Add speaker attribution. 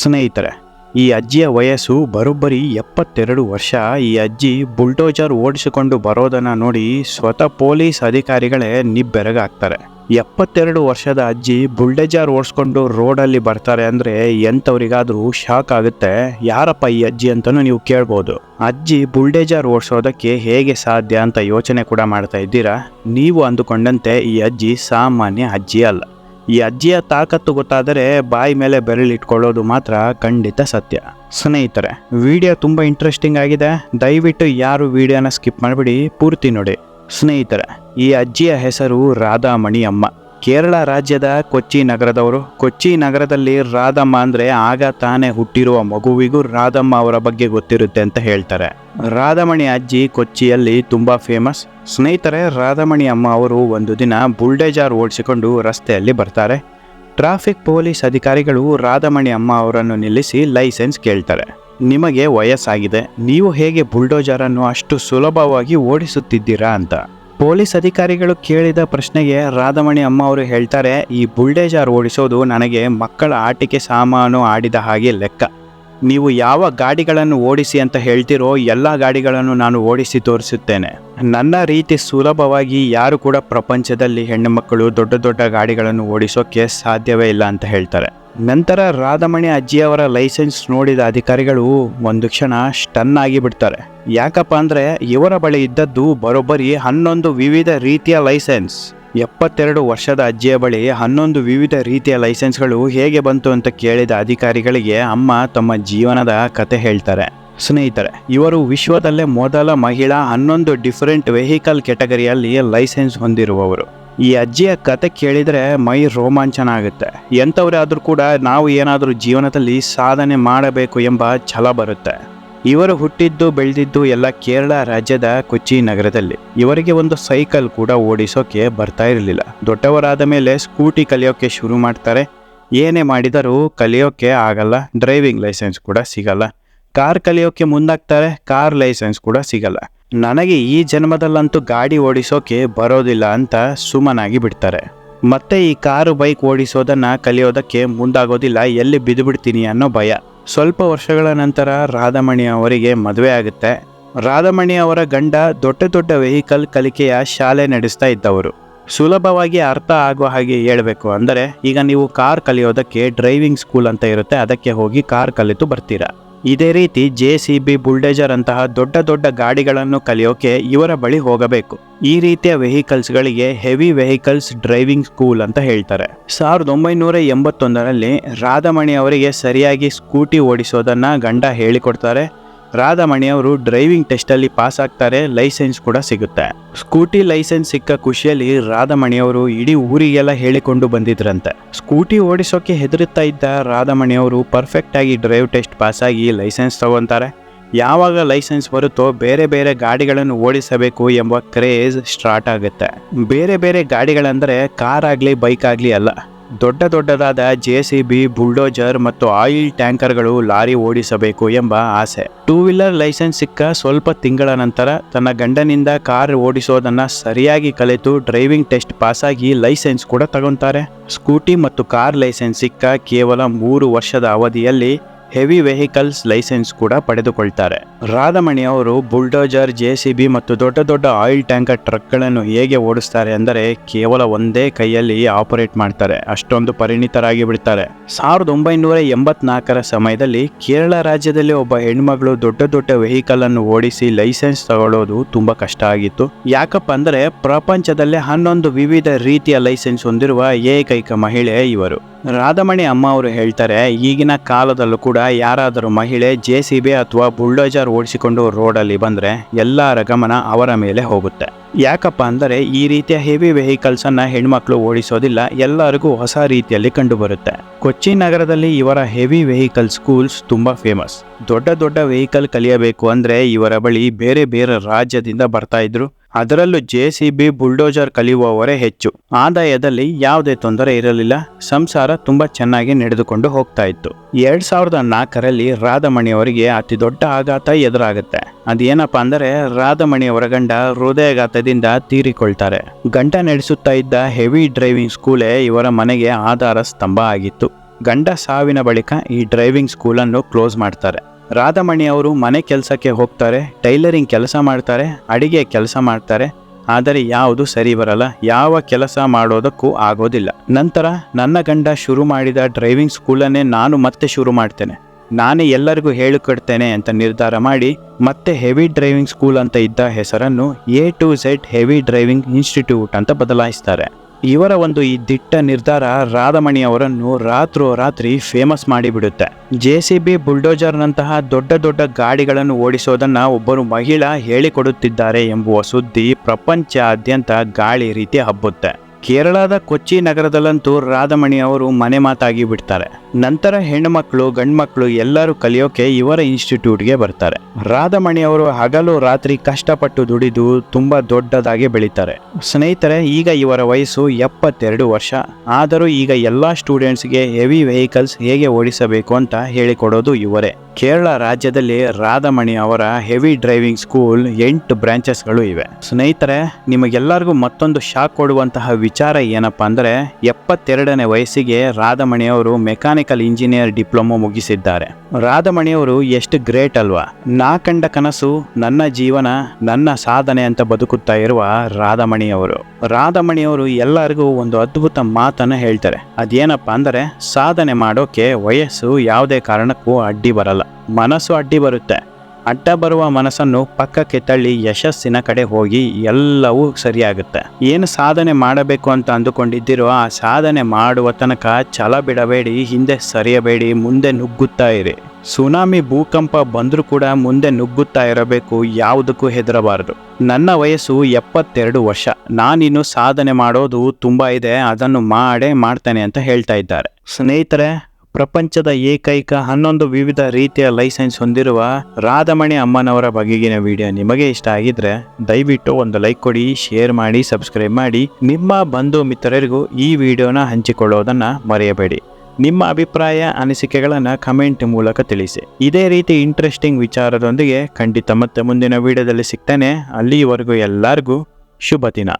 Speaker 1: ಸ್ನೇಹಿತರೆ, ಈ ಅಜ್ಜಿಯ ವಯಸ್ಸು ಬರೋಬ್ಬರಿ ಎಪ್ಪತ್ತೆರಡು ವರ್ಷ. ಈ ಅಜ್ಜಿ ಬುಲ್ಡೋಜರ್ ಓಡಿಸಿಕೊಂಡು ಬರೋದನ್ನು ನೋಡಿ ಸ್ವತಃ ಪೊಲೀಸ್ ಅಧಿಕಾರಿಗಳೇ ನಿಬ್ಬೆರಗಾಗ್ತಾರೆ. ಎಪ್ಪತ್ತೆರಡು ವರ್ಷದ ಅಜ್ಜಿ ಬುಲ್ಡೇಜರ್ ಓಡಿಸ್ಕೊಂಡು ರೋಡಲ್ಲಿ ಬರ್ತಾರೆ ಅಂದರೆ ಎಂಥವರಿಗಾದರೂ ಶಾಕ್ ಆಗುತ್ತೆ. ಯಾರಪ್ಪ ಈ ಅಜ್ಜಿ ಅಂತಲೂ ನೀವು ಕೇಳ್ಬೋದು. ಅಜ್ಜಿ ಬುಲ್ಡೇಜರ್ ಓಡಿಸೋದಕ್ಕೆ ಹೇಗೆ ಸಾಧ್ಯ ಅಂತ ಯೋಚನೆ ಕೂಡ ಮಾಡ್ತಾ ಇದ್ದೀರಾ? ನೀವು ಅಂದುಕೊಂಡಂತೆ ಈ ಅಜ್ಜಿ ಸಾಮಾನ್ಯ ಅಜ್ಜಿ ಅಲ್ಲ. ಈ ಅಜ್ಜಿಯ ತಾಕತ್ತು ಗೊತ್ತಾದರೆ ಬಾಯಿ ಮೇಲೆ ಬೆರಳಿಟ್ಕೊಳ್ಳೋದು ಮಾತ್ರ ಖಂಡಿತ ಸತ್ಯ. ಸ್ನೇಹಿತರೆ, ವಿಡಿಯೋ ತುಂಬ ಇಂಟ್ರೆಸ್ಟಿಂಗ್ ಆಗಿದೆ. ದಯವಿಟ್ಟು ಯಾರು ವಿಡಿಯೋನ ಸ್ಕಿಪ್ ಮಾಡಿಬಿಡಿ, ಪೂರ್ತಿ ನೋಡಿ. ಸ್ನೇಹಿತರೆ, ಈ ಅಜ್ಜಿಯ ಹೆಸರು ರಾಧಾಮಣಿ ಅಮ್ಮ ಕೇರಳ ರಾಜ್ಯದ ಕೊಚ್ಚಿ ನಗರದವರು. ಕೊಚ್ಚಿ ನಗರದಲ್ಲಿ ರಾಧಮ್ಮ ಅಂದ್ರೆ ಆಗ ತಾನೇ ಹುಟ್ಟಿರುವ ಮಗುವಿಗೂ ರಾಧಮ್ಮ ಅವರ ಬಗ್ಗೆ ಗೊತ್ತಿರುತ್ತೆ ಅಂತ ಹೇಳ್ತಾರೆ. ರಾಧಮಣಿ ಅಜ್ಜಿ ಕೊಚ್ಚಿಯಲ್ಲಿ ತುಂಬಾ ಫೇಮಸ್ ಸ್ನೇಹಿತರೆ, ರಾಧಮಣಿ ಅಮ್ಮ ಅವರು ಒಂದು ದಿನ ಬುಲ್ಡೇಜಾರ್ ಓಡಿಸಿಕೊಂಡು ರಸ್ತೆಯಲ್ಲಿ ಬರ್ತಾರೆ. ಟ್ರಾಫಿಕ್ ಪೊಲೀಸ್ ಅಧಿಕಾರಿಗಳು ರಾಧಮಣಿ ಅಮ್ಮ ಅವರನ್ನು ನಿಲ್ಲಿಸಿ ಲೈಸೆನ್ಸ್ ಕೇಳ್ತಾರೆ. ನಿಮಗೆ ವಯಸ್ಸಾಗಿದೆ, ನೀವು ಹೇಗೆ ಬುಲ್ಡೋಜರನ್ನು ಅಷ್ಟು ಸುಲಭವಾಗಿ ಓಡಿಸುತ್ತಿದ್ದೀರಾ ಅಂತ. ಪೊಲೀಸ್ ಅಧಿಕಾರಿಗಳು ಕೇಳಿದ ಪ್ರಶ್ನೆಗೆ ರಾಧಮಣಿ ಅಮ್ಮ ಅವರು ಹೇಳ್ತಾರೆ, ಈ ಬುಲ್ಡೇಜಾರ್ ಓಡಿಸೋದು ನನಗೆ ಮಕ್ಕಳ ಆಟಿಕೆ ಸಾಮಾನು ಆಡಿದ ಹಾಗೆ ಲೆಕ್ಕ. ನೀವು ಯಾವ ಗಾಡಿಗಳನ್ನು ಓಡಿಸಿ ಅಂತ ಹೇಳ್ತಿರೋ ಎಲ್ಲ ಗಾಡಿಗಳನ್ನು ನಾನು ಓಡಿಸಿ ತೋರಿಸುತ್ತೇನೆ. ನನ್ನ ರೀತಿ ಸುಲಭವಾಗಿ ಯಾರು ಕೂಡ ಪ್ರಪಂಚದಲ್ಲಿ ಹೆಣ್ಣು ಮಕ್ಕಳು ದೊಡ್ಡ ದೊಡ್ಡ ಗಾಡಿಗಳನ್ನು ಓಡಿಸೋಕೆ ಸಾಧ್ಯವೇ ಇಲ್ಲ ಅಂತ ಹೇಳ್ತಾರೆ. ನಂತರ ರಾಧಮಣಿ ಅಜ್ಜಿಯವರ ಲೈಸೆನ್ಸ್ ನೋಡಿದ ಅಧಿಕಾರಿಗಳು ಒಂದು ಕ್ಷಣ ಸ್ಟನ್ ಆಗಿ ಬಿಡ್ತಾರೆ ಯಾಕಪ್ಪ ಅಂದರೆ ಇವರ ಬಳಿ ಇದ್ದದ್ದು ಬರೋಬ್ಬರಿ ಹನ್ನೊಂದು ವಿವಿಧ ರೀತಿಯ ಲೈಸೆನ್ಸ್. ಎಪ್ಪತ್ತೆರಡು ವರ್ಷದ ಅಜ್ಜಿಯ ಬಳಿ ಹನ್ನೊಂದು ವಿವಿಧ ರೀತಿಯ ಲೈಸೆನ್ಸ್ಗಳು ಹೇಗೆ ಬಂತು ಅಂತ ಕೇಳಿದ ಅಧಿಕಾರಿಗಳಿಗೆ ಅಮ್ಮ ತಮ್ಮ ಜೀವನದ ಕತೆ ಹೇಳ್ತಾರೆ. ಸ್ನೇಹಿತರೆ, ಇವರು ವಿಶ್ವದಲ್ಲೇ ಮೊದಲ ಮಹಿಳಾ ಹನ್ನೊಂದು ಡಿಫರೆಂಟ್ ವೆಹಿಕಲ್ ಕೆಟಗರಿಯಲ್ಲಿ ಲೈಸೆನ್ಸ್ ಹೊಂದಿರುವವರು. ಈ ಅಜ್ಜಿಯ ಕತೆ ಕೇಳಿದರೆ ಮೈ ರೋಮಾಂಚನ ಆಗುತ್ತೆ ಎಂಥವ್ರಾದ್ರೂ ಕೂಡ ನಾವು ಏನಾದರೂ ಜೀವನದಲ್ಲಿ ಸಾಧನೆ ಮಾಡಬೇಕು ಎಂಬ ಛಲ ಬರುತ್ತೆ. ಇವರು ಹುಟ್ಟಿದ್ದು ಬೆಳೆದಿದ್ದು ಎಲ್ಲ ಕೇರಳ ರಾಜ್ಯದ ಕೊಚ್ಚಿ ನಗರದಲ್ಲಿ. ಇವರಿಗೆ ಒಂದು ಸೈಕಲ್ ಕೂಡ ಓಡಿಸೋಕೆ ಬರ್ತಾ ಇರಲಿಲ್ಲ. ದೊಡ್ಡವರಾದ ಮೇಲೆ ಸ್ಕೂಟಿ ಕಲಿಯೋಕೆ ಶುರು ಮಾಡ್ತಾರೆ. ಏನೇ ಮಾಡಿದರೂ ಕಲಿಯೋಕೆ ಆಗಲ್ಲ. ಡ್ರೈವಿಂಗ್ ಲೈಸೆನ್ಸ್ ಕೂಡ ಸಿಗಲ್ಲ. ಕಾರ್ ಕಲಿಯೋಕೆ ಮುಂದಾಗ್ತಾರೆ. ಕಾರ್ ಲೈಸೆನ್ಸ್ ಕೂಡ ಸಿಗಲ್ಲ. ನನಗೆ ಈ ಜನ್ಮದಲ್ಲಂತೂ ಗಾಡಿ ಓಡಿಸೋಕೆ ಬರೋದಿಲ್ಲ ಅಂತ ಸುಮ್ಮನಾಗಿ ಬಿಡ್ತಾರೆ. ಮತ್ತೆ ಈ ಕಾರು ಬೈಕ್ ಓಡಿಸೋದನ್ನ ಕಲಿಯೋದಕ್ಕೆ ಮುಂದಾಗೋದಿಲ್ಲ. ಎಲ್ಲಿ ಬಿದ್ದು ಬಿಡ್ತೀನಿ ಅನ್ನೋ ಭಯ. ಸ್ವಲ್ಪ ವರ್ಷಗಳ ನಂತರ ರಾಧಮಣಿ ಅವರಿಗೆ ಮದುವೆ ಆಗುತ್ತೆ. ರಾಧಮಣಿ ಅವರ ಗಂಡ ದೊಡ್ಡ ದೊಡ್ಡ ವೆಹಿಕಲ್ ಕಲಿಕೆಯ ಶಾಲೆ ನಡೆಸ್ತಾ ಇದ್ದವರು. ಸುಲಭವಾಗಿ ಅರ್ಥ ಆಗುವ ಹಾಗೆ ಹೇಳಬೇಕು ಅಂದರೆ, ಈಗ ನೀವು ಕಾರ್ ಕಲಿಯೋದಕ್ಕೆ ಡ್ರೈವಿಂಗ್ ಸ್ಕೂಲ್ ಅಂತ ಇರುತ್ತೆ, ಅದಕ್ಕೆ ಹೋಗಿ ಕಾರ್ ಕಲಿತು ಬರ್ತೀರಾ. ಇದೇ ರೀತಿ ಜೆ ಸಿ ಬಿ ಬುಲ್ಡೇಜರ್ ಅಂತಹ ದೊಡ್ಡ ದೊಡ್ಡ ಗಾಡಿಗಳನ್ನು ಕಲಿಯೋಕೆ ಇವರ ಬಳಿ ಹೋಗಬೇಕು. ಈ ರೀತಿಯ ವೆಹಿಕಲ್ಸ್ಗಳಿಗೆ ಹೆವಿ ವೆಹಿಕಲ್ಸ್ ಡ್ರೈವಿಂಗ್ ಸ್ಕೂಲ್ ಅಂತ ಹೇಳ್ತಾರೆ. ಸಾವಿರದ ಒಂಬೈನೂರ ಎಂಬತ್ತೊಂದರಲ್ಲಿ ರಾಧಮಣಿ ಅವರಿಗೆ ಸರಿಯಾಗಿ ಸ್ಕೂಟಿ ಓಡಿಸೋದನ್ನ ಗಂಡ ಹೇಳಿಕೊಡ್ತಾರೆ. ರಾಧಮಣಿ ಅವರು ಡ್ರೈವಿಂಗ್ ಟೆಸ್ಟಲ್ಲಿ ಪಾಸ್ ಆಗ್ತಾರೆ ಲೈಸೆನ್ಸ್ ಕೂಡ ಸಿಗುತ್ತೆ. ಸ್ಕೂಟಿ ಲೈಸೆನ್ಸ್ ಸಿಕ್ಕ ಖುಷಿಯಲ್ಲಿ ರಾಧಾಮಣಿಯವರು ಇಡೀ ಊರಿಗೆಲ್ಲ ಹೇಳಿಕೊಂಡು ಬಂದಿದ್ರಂತೆ. ಸ್ಕೂಟಿ ಓಡಿಸೋಕೆ ಹೆದರುತ್ತಾ ಇದ್ದ ರಾಧಾಮಣಿಯವರು ಪರ್ಫೆಕ್ಟ್ ಆಗಿ ಡ್ರೈವ್ ಟೆಸ್ಟ್ ಪಾಸ್ ಆಗಿ ಲೈಸೆನ್ಸ್ ತಗೊಂತಾರೆ. ಯಾವಾಗ ಲೈಸೆನ್ಸ್ ಬರುತ್ತೋ ಬೇರೆ ಬೇರೆ ಗಾಡಿಗಳನ್ನು ಓಡಿಸಬೇಕು ಎಂಬ ಕ್ರೇಜ್ ಸ್ಟಾರ್ಟ್ ಆಗುತ್ತೆ. ಬೇರೆ ಬೇರೆ ಗಾಡಿಗಳಂದರೆ ಕಾರ್ ಆಗಲಿ ಬೈಕ್ ಆಗಲಿ ಅಲ್ಲ. ದೊಡ್ಡ ದೊಡ್ಡದಾದ ಜೆ ಸಿ ಬಿ, ಬುಲ್ಡೋಜರ್ ಮತ್ತು ಆಯಿಲ್ ಟ್ಯಾಂಕರ್ಗಳು ಲಾರಿ ಓಡಿಸಬೇಕು ಎಂಬ ಆಸೆ. ಟೂ ವೀಲರ್ ಲೈಸೆನ್ಸ್ ಸಿಕ್ಕ ಸ್ವಲ್ಪ ತಿಂಗಳ ನಂತರ ತನ್ನ ಗಂಡನಿಂದ ಕಾರ್ ಓಡಿಸೋದನ್ನ ಸರಿಯಾಗಿ ಕಲಿತು ಡ್ರೈವಿಂಗ್ ಟೆಸ್ಟ್ ಪಾಸಾಗಿ ಲೈಸೆನ್ಸ್ ಕೂಡ ತಗೊಂತಾರೆ. ಸ್ಕೂಟಿ ಮತ್ತು ಕಾರ್ ಲೈಸೆನ್ಸ್ ಸಿಕ್ಕ ಕೇವಲ ಮೂರು ವರ್ಷದ ಅವಧಿಯಲ್ಲಿ ಹೆವಿ ವೆಹಿಕಲ್ಸ್ ಲೈಸೆನ್ಸ್ ಕೂಡ ಪಡೆದುಕೊಳ್ತಾರೆ. ರಾಧಮಣಿ ಅವರು ಬುಲ್ಡೋಜರ್, ಜೆ ಸಿ ಬಿ ಮತ್ತು ದೊಡ್ಡ ದೊಡ್ಡ ಆಯಿಲ್ ಟ್ಯಾಂಕರ್ ಟ್ರಕ್ಗಳನ್ನು ಹೇಗೆ ಓಡಿಸ್ತಾರೆ ಅಂದರೆ ಕೇವಲ ಒಂದೇ ಕೈಯಲ್ಲಿ ಆಪರೇಟ್ ಮಾಡ್ತಾರೆ. ಅಷ್ಟೊಂದು ಪರಿಣಿತರಾಗಿ ಬಿಡ್ತಾರೆ. ಸಾವಿರದ ಒಂಬೈನೂರ ಎಂಬತ್ನಾಲ್ಕರ ಸಮಯದಲ್ಲಿ ಕೇರಳ ರಾಜ್ಯದಲ್ಲಿ ಒಬ್ಬ ಹೆಣ್ಮಗಳು ದೊಡ್ಡ ದೊಡ್ಡ ವೆಹಿಕಲ್ ಅನ್ನು ಓಡಿಸಿ ಲೈಸೆನ್ಸ್ ತಗೊಳ್ಳೋದು ತುಂಬಾ ಕಷ್ಟ ಆಗಿತ್ತು. ಯಾಕಪ್ಪ ಅಂದರೆ ಪ್ರಪಂಚದಲ್ಲೇ ಹನ್ನೊಂದು ವಿವಿಧ ರೀತಿಯ ಲೈಸೆನ್ಸ್ ಹೊಂದಿರುವ ಏಕೈಕ ಮಹಿಳೆ ಇವರು. ರಾಧಮಣಿ ಅಮ್ಮ ಅವರು ಹೇಳ್ತಾರೆ, ಈಗಿನ ಕಾಲದಲ್ಲೂ ಕೂಡ ಯಾರಾದರೂ ಮಹಿಳೆ ಜೆ ಸಿ ಬಿ ಅಥವಾ ಬುಲ್ಡೋಜರ್ ಓಡಿಸಿಕೊಂಡು ರೋಡಲ್ಲಿ ಬಂದರೆ ಎಲ್ಲರ ಗಮನ ಅವರ ಮೇಲೆ ಹೋಗುತ್ತೆ. ಯಾಕಪ್ಪ ಅಂದರೆ ಈ ರೀತಿಯ ಹೆವಿ ವೆಹಿಕಲ್ಸನ್ನು ಹೆಣ್ಮಕ್ಳು ಓಡಿಸೋದಿಲ್ಲ, ಎಲ್ಲರಿಗೂ ಹೊಸ ರೀತಿಯಲ್ಲಿ ಕಂಡುಬರುತ್ತೆ. ಕೊಚ್ಚಿ ನಗರದಲ್ಲಿ ಇವರ ಹೆವಿ ವೆಹಿಕಲ್ ಸ್ಕೂಲ್ಸ್ ತುಂಬಾ ಫೇಮಸ್. ದೊಡ್ಡ ದೊಡ್ಡ ವೆಹಿಕಲ್ ಕಲಿಯಬೇಕು ಅಂದ್ರೆ ಇವರ ಬಳಿ ಬೇರೆ ಬೇರೆ ರಾಜ್ಯದಿಂದ ಬರ್ತಾ ಇದ್ರು. ಅದರಲ್ಲೂ ಜೆ ಸಿ ಬಿ ಬುಲ್ಡೋಜರ್ ಕಲಿಯುವವರೇ ಹೆಚ್ಚು. ಆದಾಯದಲ್ಲಿ ಯಾವುದೇ ತೊಂದರೆ ಇರಲಿಲ್ಲ. ಸಂಸಾರ ತುಂಬಾ ಚೆನ್ನಾಗಿ ನಡೆದುಕೊಂಡು ಹೋಗ್ತಾ ಇತ್ತು. ಎರಡ್ ಸಾವಿರದ ನಾಲ್ಕರಲ್ಲಿ ರಾಧಮಣಿ ಅವರಿಗೆ ಅತಿ ದೊಡ್ಡ ಆಘಾತ ಎದುರಾಗುತ್ತೆ. ಅದೇನಪ್ಪ ಅಂದರೆ, ರಾಧಮಣಿಯವರ ಗಂಡ ಹೃದಯಾಘಾತದಿಂದ ತೀರಿಕೊಳ್ತಾರೆ. ಗಂಟ ನಡೆಸುತ್ತಾ ಇದ್ದ ಹೆವಿ ಡ್ರೈವಿಂಗ್ ಸ್ಕೂಲೇ ಇವರ ಮನೆಗೆ ಆಧಾರ ಸ್ತಂಭ ಆಗಿತ್ತು. ಗಂಡ ಸಾವಿನ ಬಳಿಕ ಈ ಡ್ರೈವಿಂಗ್ ಸ್ಕೂಲನ್ನು ಕ್ಲೋಸ್ ಮಾಡ್ತಾರೆ. ರಾಧಮಣಿ ಅವರು ಮನೆ ಕೆಲಸಕ್ಕೆ ಹೋಗ್ತಾರೆ, ಟೈಲರಿಂಗ್ ಕೆಲಸ ಮಾಡ್ತಾರೆ, ಅಡಿಗೆ ಕೆಲಸ ಮಾಡ್ತಾರೆ, ಆದರೆ ಯಾವುದು ಸರಿ ಬರಲ್ಲ, ಯಾವ ಕೆಲಸ ಮಾಡೋದಕ್ಕೂ ಆಗೋದಿಲ್ಲ. ನಂತರ ನನ್ನ ಗಂಡ ಶುರು ಮಾಡಿದ ಡ್ರೈವಿಂಗ್ ಸ್ಕೂಲನ್ನೇ ನಾನು ಮತ್ತೆ ಶುರು ಮಾಡ್ತೇನೆ. ನಾನೇ ಎಲ್ಲರಿಗೂ ಹೇಳಿಕೊಡ್ತೇನೆ ಅಂತ ನಿರ್ಧಾರ ಮಾಡಿ, ಮತ್ತೆ ಹೆವಿ ಡ್ರೈವಿಂಗ್ ಸ್ಕೂಲ್ ಅಂತ ಇದ್ದ ಹೆಸರನ್ನು A to Z heavy driving institute ಅಂತ ಬದಲಾಯಿಸ್ತಾರೆ. ಇವರ ಒಂದು ಈ ದಿಟ್ಟ ನಿರ್ಧಾರ ರಾಧಮಣಿ ಅವರನ್ನು ರಾತ್ರೋರಾತ್ರಿ ಫೇಮಸ್ ಮಾಡಿಬಿಡುತ್ತೆ. ಜೆ ಸಿ ಬಿ ಬುಲ್ಡೋಜರ್ನಂತಹ ದೊಡ್ಡ ದೊಡ್ಡ ಗಾಡಿಗಳನ್ನು ಓಡಿಸೋದನ್ನ ಒಬ್ಬರು ಮಹಿಳಾ ಹೇಳಿಕೊಡುತ್ತಿದ್ದಾರೆ ಎಂಬುವ ಸುದ್ದಿ ಪ್ರಪಂಚಾದ್ಯಂತ ಗಾಳಿ ರೀತಿ ಹಬ್ಬುತ್ತೆ. ಕೇರಳದ ಕೊಚ್ಚಿ ನಗರದಲ್ಲಂತೂ ರಾಧಮಣಿ ಅವರು ಮನೆ ಮಾತಾಗಿ ಬಿಡ್ತಾರೆ. ನಂತರ ಹೆಣ್ಣುಮಕ್ಕಳು ಗಂಡ್ಮಕ್ಳು ಎಲ್ಲರೂ ಕಲಿಯೋಕೆ ಇವರ ಇನ್ಸ್ಟಿಟ್ಯೂಟ್ಗೆ ಬರ್ತಾರೆ. ರಾಧಮಣಿ ಅವರು ಹಗಲು ರಾತ್ರಿ ಕಷ್ಟಪಟ್ಟು ದುಡಿದು ತುಂಬಾ ದೊಡ್ಡದಾಗಿ ಬೆಳೀತಾರೆ. ಸ್ನೇಹಿತರೆ, ಈಗ ಇವರ ವಯಸ್ಸು ಎಪ್ಪತ್ತೆರಡು ವರ್ಷ. ಆದರೂ ಈಗ ಎಲ್ಲಾ ಸ್ಟೂಡೆಂಟ್ಸ್ಗೆ ಹೆವಿ ವೆಹಿಕಲ್ಸ್ ಹೇಗೆ ಓಡಿಸಬೇಕು ಅಂತ ಹೇಳಿಕೊಡೋದು ಇವರೇ. ಕೇರಳ ರಾಜ್ಯದಲ್ಲಿ ರಾಧಮಣಿ ಅವರ ಹೆವಿ ಡ್ರೈವಿಂಗ್ ಸ್ಕೂಲ್ ಎಂಟು ಬ್ರಾಂಚಸ್ಗಳು ಇವೆ. ಸ್ನೇಹಿತರೆ, ನಿಮಗೆಲ್ಲರಿಗೂ ಮತ್ತೊಂದು ಶಾಕ್ ಕೊಡುವಂತಹ ವಿಚಾರ ಏನಪ್ಪ ಅಂದರೆ ಎಪ್ಪತ್ತೆರಡನೇ ವಯಸ್ಸಿಗೆ ರಾಧಮಣಿಯವರು ಮೆಕ್ಯಾನಿಕಲ್ ಇಂಜಿನಿಯರ್ ಡಿಪ್ಲೊಮೊ ಮುಗಿಸಿದ್ದಾರೆ. ರಾಧಮಣಿಯವರು ಎಷ್ಟು ಗ್ರೇಟ್ ಅಲ್ವಾ? ನಾ ಕಂಡ ಕನಸು, ನನ್ನ ಜೀವನ, ನನ್ನ ಸಾಧನೆ ಅಂತ ಬದುಕುತ್ತಾ ಇರುವ ರಾಧಮಣಿಯವರು. ರಾಧಮಣಿಯವರು ಎಲ್ಲರಿಗೂ ಒಂದು ಅದ್ಭುತ ಮಾತನ್ನು ಹೇಳ್ತಾರೆ. ಅದೇನಪ್ಪ ಅಂದರೆ ಸಾಧನೆ ಮಾಡೋಕೆ ವಯಸ್ಸು ಯಾವುದೇ ಕಾರಣಕ್ಕೂ ಅಡ್ಡಿ ಬರಲ್ಲ. ಮನಸ್ಸು ಅಡ್ಡಿ ಬರುತ್ತೆ. ಅಡ್ಡ ಬರುವ ಮನಸ್ಸನ್ನು ಪಕ್ಕಕ್ಕೆ ತಳ್ಳಿ ಯಶಸ್ಸಿನ ಕಡೆ ಹೋಗಿ ಎಲ್ಲವೂ ಸರಿಯಾಗುತ್ತೆ. ಏನು ಸಾಧನೆ ಮಾಡಬೇಕು ಅಂತ ಅಂದುಕೊಂಡಿದ್ದೀರೋ ಆ ಸಾಧನೆ ಮಾಡುವ ತನಕ ಛಲ ಬಿಡಬೇಡಿ, ಹಿಂದೆ ಸರಿಯಬೇಡಿ, ಮುಂದೆ ನುಗ್ಗುತ್ತಾ ಇರಿ. ಸುನಾಮಿ ಭೂಕಂಪ ಬಂದರೂ ಕೂಡ ಮುಂದೆ ನುಗ್ಗುತ್ತಾ ಇರಬೇಕು, ಯಾವುದಕ್ಕೂ ಹೆದರಬಾರದು. ನನ್ನ ವಯಸ್ಸು ಎಪ್ಪತ್ತೆರಡು ವರ್ಷ. ನಾನಿನ್ನು ಸಾಧನೆ ಮಾಡೋದು ತುಂಬಾ ಇದೆ, ಅದನ್ನು ಮಾಡೇ ಮಾಡ್ತೇನೆ ಅಂತ ಹೇಳ್ತಾ ಇದ್ದಾರೆ. ಸ್ನೇಹಿತರೆ ಪ್ರಪಂಚದ ಏಕೈಕ ಹನ್ನೊಂದು ವಿವಿಧ ರೀತಿಯ ಲೈಸೆನ್ಸ್ ಹೊಂದಿರುವ ರಾಧಮಣಿ ಅಮ್ಮನವರ ಬಗೆಗಿನ ವಿಡಿಯೋ ನಿಮಗೆ ಇಷ್ಟ ಆಗಿದ್ರೆ ದಯವಿಟ್ಟು ಒಂದು ಲೈಕ್ ಕೊಡಿ, ಶೇರ್ ಮಾಡಿ, ಸಬ್ಸ್ಕ್ರೈಬ್ ಮಾಡಿ. ನಿಮ್ಮ ಬಂಧು ಮಿತ್ರರಿಗೂ ಈ ವಿಡಿಯೋನ ಹಂಚಿಕೊಳ್ಳೋದನ್ನ ಮರೆಯಬೇಡಿ. ನಿಮ್ಮ ಅಭಿಪ್ರಾಯ, ಅನಿಸಿಕೆಗಳನ್ನು ಕಮೆಂಟ್ ಮೂಲಕ ತಿಳಿಸಿ. ಇದೇ ರೀತಿ ಇಂಟ್ರೆಸ್ಟಿಂಗ್ ವಿಚಾರದೊಂದಿಗೆ ಖಂಡಿತ ಮತ್ತೆ ಮುಂದಿನ ವಿಡಿಯೋದಲ್ಲಿ ಸಿಗ್ತೇನೆ. ಅಲ್ಲಿವರೆಗೂ ಎಲ್ಲರಿಗೂ ಶುಭ ದಿನ.